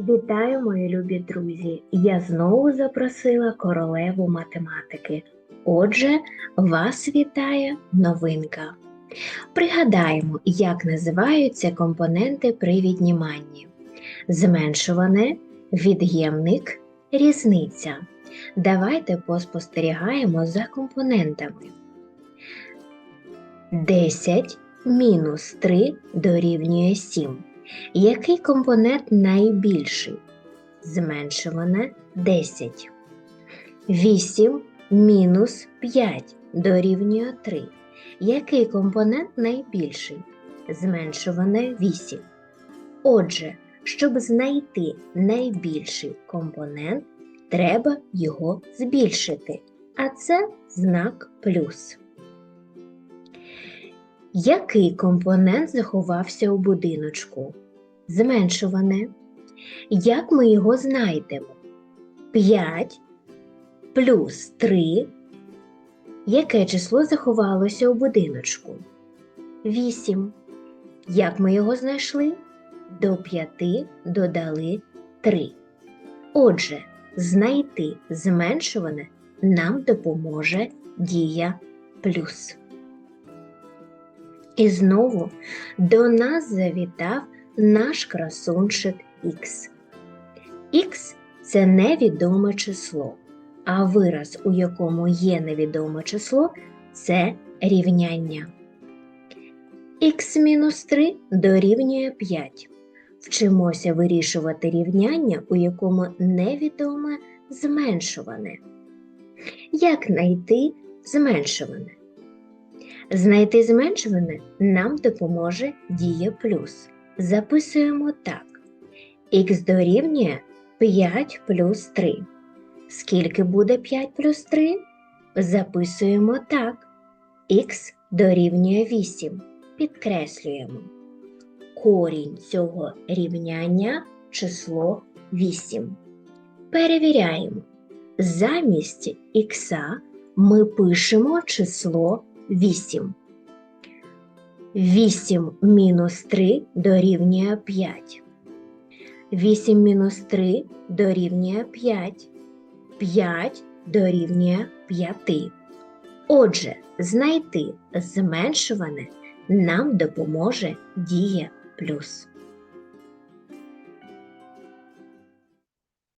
Вітаю, мої любі друзі! Я знову запросила королеву математики. Отже, вас вітає новинка. Пригадаємо, як називаються компоненти при відніманні. Зменшуване, від'ємник, різниця. Давайте поспостерігаємо за компонентами. 10 мінус 3 дорівнює 7. Який компонент найбільший? Зменшуване 10. 8 мінус 5 дорівнює 3. Який компонент найбільший? Зменшуване 8. Отже, щоб знайти найбільший компонент, треба його збільшити. А це знак плюс. Який компонент заховався у будиночку? Зменшуване. Як ми його знайдемо? 5 плюс 3. Яке число заховалося у будиночку? 8. Як ми його знайшли? До 5 додали 3. Отже, знайти зменшуване нам допоможе дія плюс. І знову до нас завітав наш красунчик Х. Х це невідоме число, а вираз, у якому є невідоме число, це рівняння. Х-3 дорівнює 5. Вчимося вирішувати рівняння, у якому невідоме зменшуване. Як знайти зменшуване? Знайти зменшуване нам допоможе дія плюс. Записуємо так. Х дорівнює 5 плюс 3. Скільки буде 5 плюс 3? Записуємо так. Х дорівнює 8. Підкреслюємо. Корінь цього рівняння число 8. Перевіряємо. Замість х ми пишемо число 8. 8 мінус 3 дорівнює 5. 8 мінус 3 дорівнює 5. 5 дорівнює 5. Отже, знайти зменшуване нам допоможе дія плюс.